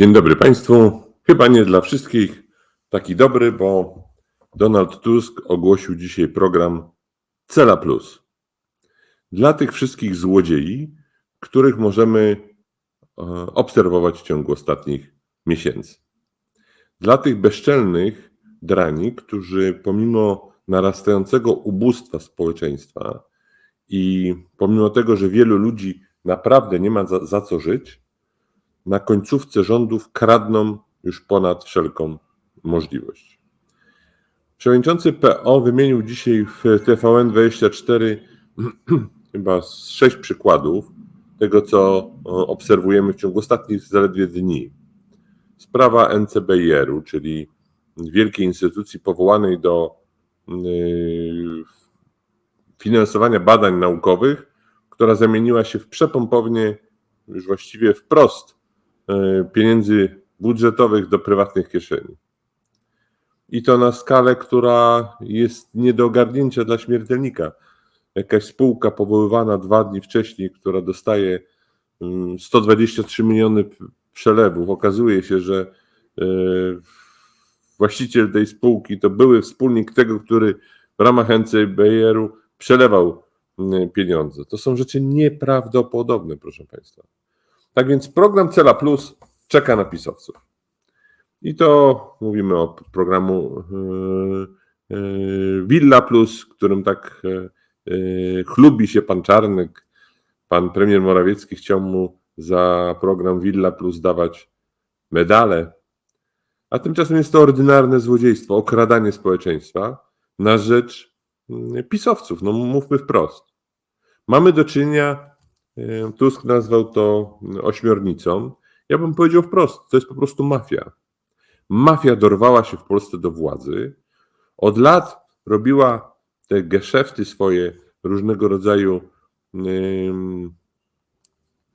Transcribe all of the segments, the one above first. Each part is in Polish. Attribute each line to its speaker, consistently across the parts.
Speaker 1: Dzień dobry Państwu. Chyba nie dla wszystkich taki dobry, bo Donald Tusk ogłosił dzisiaj program Cela Plus. Dla tych wszystkich złodziei, których możemy e, obserwować w ciągu ostatnich miesięcy. Dla tych bezczelnych drani, którzy pomimo narastającego ubóstwa społeczeństwa i pomimo tego, że wielu ludzi naprawdę nie ma za, za co żyć, na końcówce rządów kradną już ponad wszelką możliwość. Przewodniczący PO wymienił dzisiaj w TVN24 chyba sześć przykładów tego, co obserwujemy w ciągu ostatnich zaledwie dni. Sprawa NCBR-u, czyli wielkiej instytucji powołanej do yy, finansowania badań naukowych, która zamieniła się w przepompownię już właściwie wprost pieniędzy budżetowych do prywatnych kieszeni. I to na skalę, która jest nie do ogarnięcia dla śmiertelnika. Jakaś spółka powoływana dwa dni wcześniej, która dostaje mm, 123 miliony p- przelewów. Okazuje się, że e, właściciel tej spółki to były wspólnik tego, który w ramach NCBR-u przelewał mm, pieniądze. To są rzeczy nieprawdopodobne, proszę Państwa. Tak więc program Cela Plus czeka na pisowców. I to mówimy o programu yy, yy, Villa Plus, którym tak yy, chlubi się pan Czarnek. Pan premier Morawiecki chciał mu za program Villa Plus dawać medale, a tymczasem jest to ordynarne złodziejstwo, okradanie społeczeństwa na rzecz mm, pisowców. No mówmy wprost. Mamy do czynienia, e, Tusk nazwał to ośmiornicą. Ja bym powiedział wprost, to jest po prostu mafia. Mafia dorwała się w Polsce do władzy. Od lat robiła te geszefty swoje, różnego rodzaju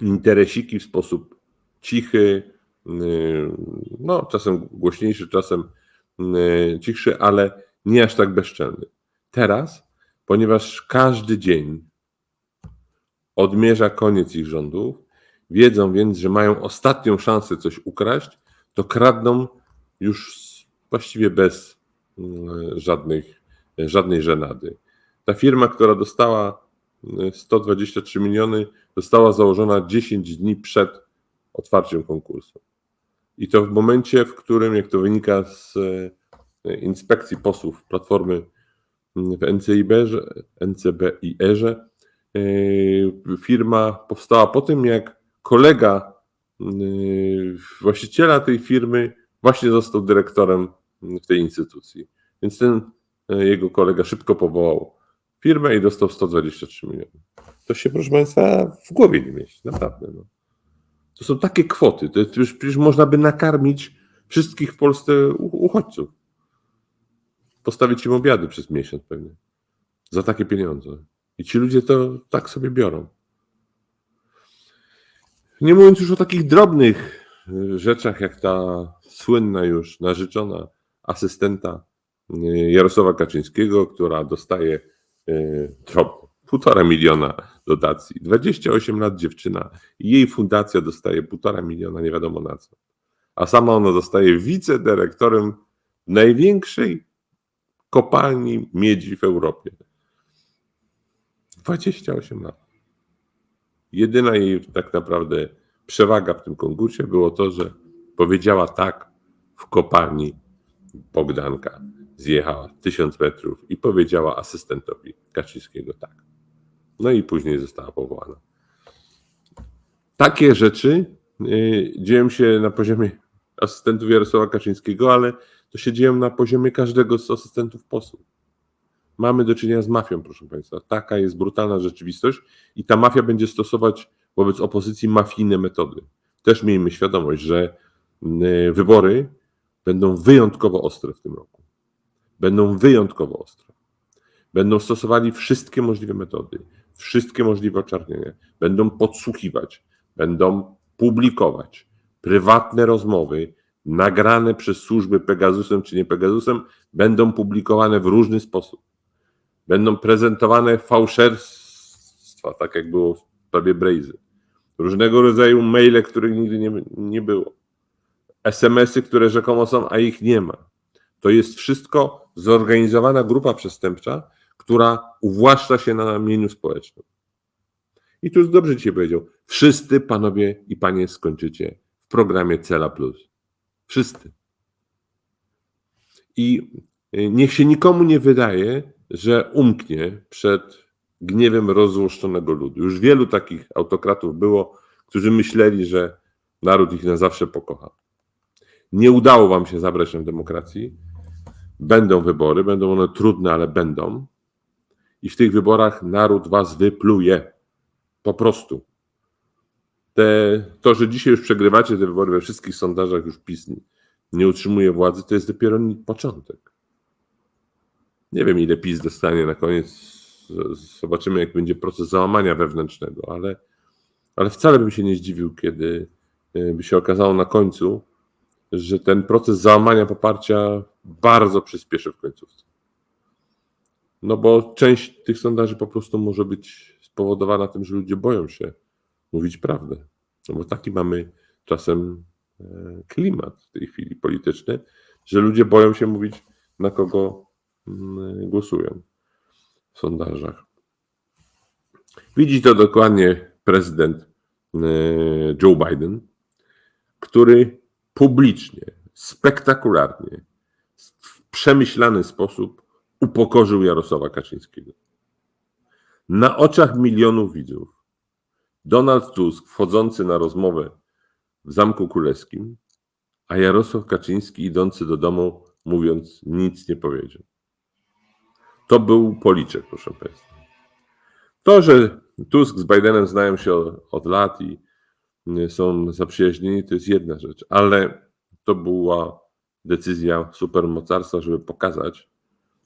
Speaker 1: interesiki w sposób cichy, ym, no czasem głośniejszy, czasem y, cichszy, ale nie aż tak bezczelny. Teraz, ponieważ każdy dzień odmierza koniec ich rządów, wiedzą więc, że mają ostatnią szansę coś ukraść, to kradną już właściwie bez mm, żadnych, żadnej żenady. Ta firma, która dostała mm, 123 miliony, została założona 10 dni przed otwarciem konkursu. I to w momencie, w którym, jak to wynika z e, inspekcji posłów Platformy mm, w NCIB-ze, NCBIR-ze, Yy, firma powstała po tym, jak kolega yy, właściciela tej firmy właśnie został dyrektorem w tej instytucji. Więc ten yy, jego kolega szybko powołał firmę i dostał 123 miliony. To się, proszę Państwa, w głowie nie mieści, naprawdę. No. To są takie kwoty, to już, przecież można by nakarmić wszystkich w Polsce uchodźców. Postawić im obiady przez miesiąc pewnie. Za takie pieniądze. I ci ludzie to tak sobie biorą. Nie mówiąc już o takich drobnych y, rzeczach, jak ta słynna już narzeczona asystenta y, Jarosława Kaczyńskiego, która dostaje y, to półtora miliona dotacji. 28 lat dziewczyna i jej fundacja dostaje półtora miliona, nie wiadomo na co. A sama ona zostaje wicedyrektorem największej kopalni miedzi w Europie. 28 lat. Jedyna jej tak naprawdę przewaga w tym konkursie było to, że powiedziała tak w kopalni Bogdanka. Zjechała tysiąc metrów i powiedziała asystentowi Kaczyńskiego tak. No i później została powołana. Takie rzeczy y, dzieją się na poziomie asystentów Jarosława Kaczyńskiego, ale to się dzieją na poziomie każdego z asystentów posłów mamy do czynienia z mafią, proszę Państwa. Taka jest brutalna rzeczywistość i ta mafia będzie stosować wobec opozycji mafijne metody. Też miejmy świadomość, że y, wybory będą wyjątkowo ostre w tym roku. Będą wyjątkowo ostre. Będą stosowali wszystkie możliwe metody, wszystkie możliwe oczarnienia. Będą podsłuchiwać, będą publikować prywatne rozmowy nagrane przez służby Pegasusem czy nie Pegasusem, będą publikowane w różny sposób będą prezentowane fałszerstwa, tak jak było w sprawie Brejzy. Różnego rodzaju maile, których nigdy nie, nie było. SMS-y, które rzekomo są, a ich nie ma. To jest wszystko zorganizowana grupa przestępcza, która uwłaszcza się na mieniu społecznym. I tu dobrze dzisiaj powiedział, wszyscy panowie i panie skończycie w programie Cela Plus. Wszyscy. I y, niech się nikomu nie wydaje, że umknie przed gniewem rozzłoszczonego ludu. Już wielu takich autokratów było, którzy myśleli, że naród ich na zawsze pokocha. Nie udało wam się zabrać nam demokracji. Będą wybory, będą one trudne, ale będą. I w tych wyborach naród was wypluje. Po prostu. Te, to, że dzisiaj już przegrywacie te wybory we wszystkich sondażach, już PiS nie utrzymuje władzy, to jest dopiero początek. Nie wiem, ile PiS dostanie na koniec. Zobaczymy, jak będzie proces załamania wewnętrznego, ale, ale wcale bym się nie zdziwił, kiedy y, by się okazało na końcu, że ten proces załamania poparcia bardzo przyspieszy w końcówce. No bo część tych sondaży po prostu może być spowodowana tym, że ludzie boją się mówić prawdę. No bo taki mamy czasem e, klimat w tej chwili polityczny, że ludzie boją się mówić, na kogo głosują w sondażach. Widzi to dokładnie prezydent e, Joe Biden, który publicznie, spektakularnie, w przemyślany sposób upokorzył Jarosława Kaczyńskiego. Na oczach milionów widzów Donald Tusk wchodzący na rozmowę w Zamku Królewskim, a Jarosław Kaczyński idący do domu, mówiąc nic nie powiedział. To był policzek, proszę Państwa. To, że Tusk z Bidenem znają się od, od lat i są zaprzyjaźnieni, to jest jedna rzecz, ale to była decyzja supermocarstwa, żeby pokazać,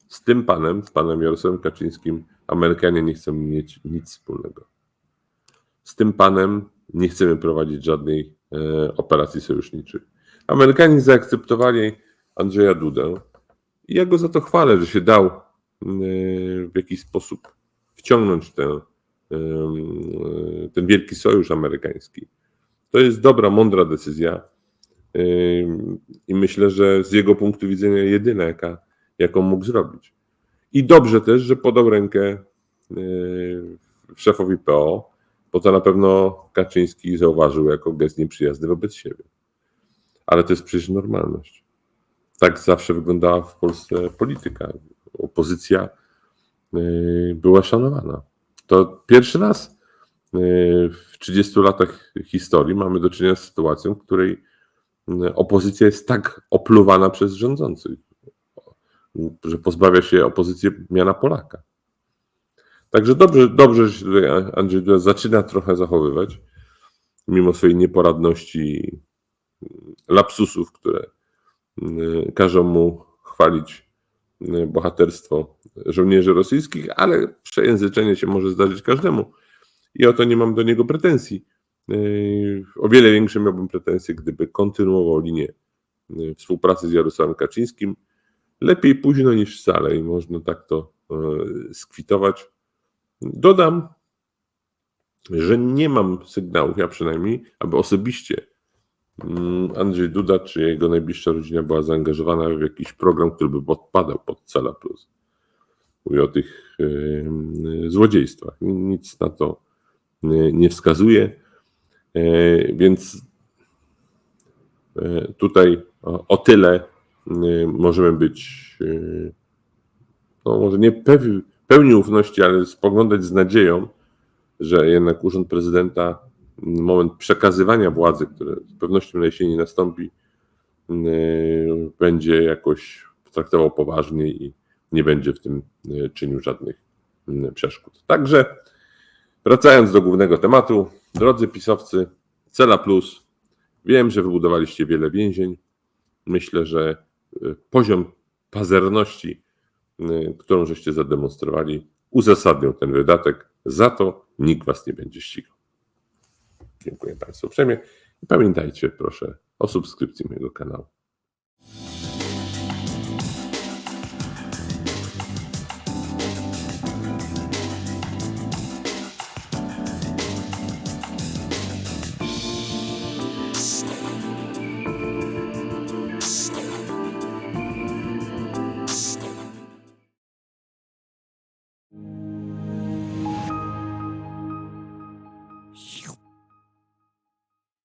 Speaker 1: z tym panem, z panem Jarosławem Kaczyńskim, Amerykanie nie chcą mieć nic wspólnego. Z tym panem nie chcemy prowadzić żadnej e, operacji sojuszniczych. Amerykanie zaakceptowali Andrzeja Dudę i ja go za to chwalę, że się dał w jakiś sposób wciągnąć ten, e, ten wielki sojusz amerykański. To jest dobra, mądra decyzja i myślę, że z jego punktu widzenia jedyna, jaka, jaką mógł zrobić. I dobrze też, że podał rękę szefowi PO, bo to na pewno Kaczyński zauważył jako gest nieprzyjazny wobec siebie. Ale to jest przecież normalność. Tak zawsze wyglądała w Polsce polityka. Opozycja była szanowana. To pierwszy raz w 30 latach historii mamy do czynienia z sytuacją, w której opozycja jest tak opluwana przez rządzących, że pozbawia się opozycji miana Polaka. Także dobrze, dobrze że się tutaj Andrzej Duda zaczyna trochę zachowywać, mimo swojej nieporadności, lapsusów, które każą mu chwalić bohaterstwo żołnierzy rosyjskich, ale przejęzyczenie się może zdarzyć każdemu. I o to nie mam do niego pretensji. O wiele większe miałbym pretensje, gdyby kontynuował linię współpracy z Jarosławem Kaczyńskim. Lepiej późno niż wcale i można tak to skwitować. Dodam, że nie mam sygnałów, ja przynajmniej, aby osobiście Andrzej Duda czy jego najbliższa rodzina była zaangażowana w jakiś program, który by podpadał pod Cela Plus. Mówię o tych złodziejstwach. Nic na to nie wskazuje, więc tutaj o tyle możemy być, no może nie pewni, pełni ufności, ale spoglądać z nadzieją, że jednak urząd prezydenta, moment przekazywania władzy, który z pewnością na jesieni nastąpi, yy, będzie jakoś traktował poważnie i nie będzie w tym yy, czynił żadnych yy, przeszkód. Także wracając do głównego tematu, drodzy pisowcy, Cela Plus, wiem, że wybudowaliście wiele więzień. Myślę, że poziom pazerności Y, którą żeście zademonstrowali, uzasadnią ten wydatek. Za to nikt was nie będzie ścigał. Dziękuję Państwu uprzejmie i pamiętajcie proszę o subskrypcji mojego kanału.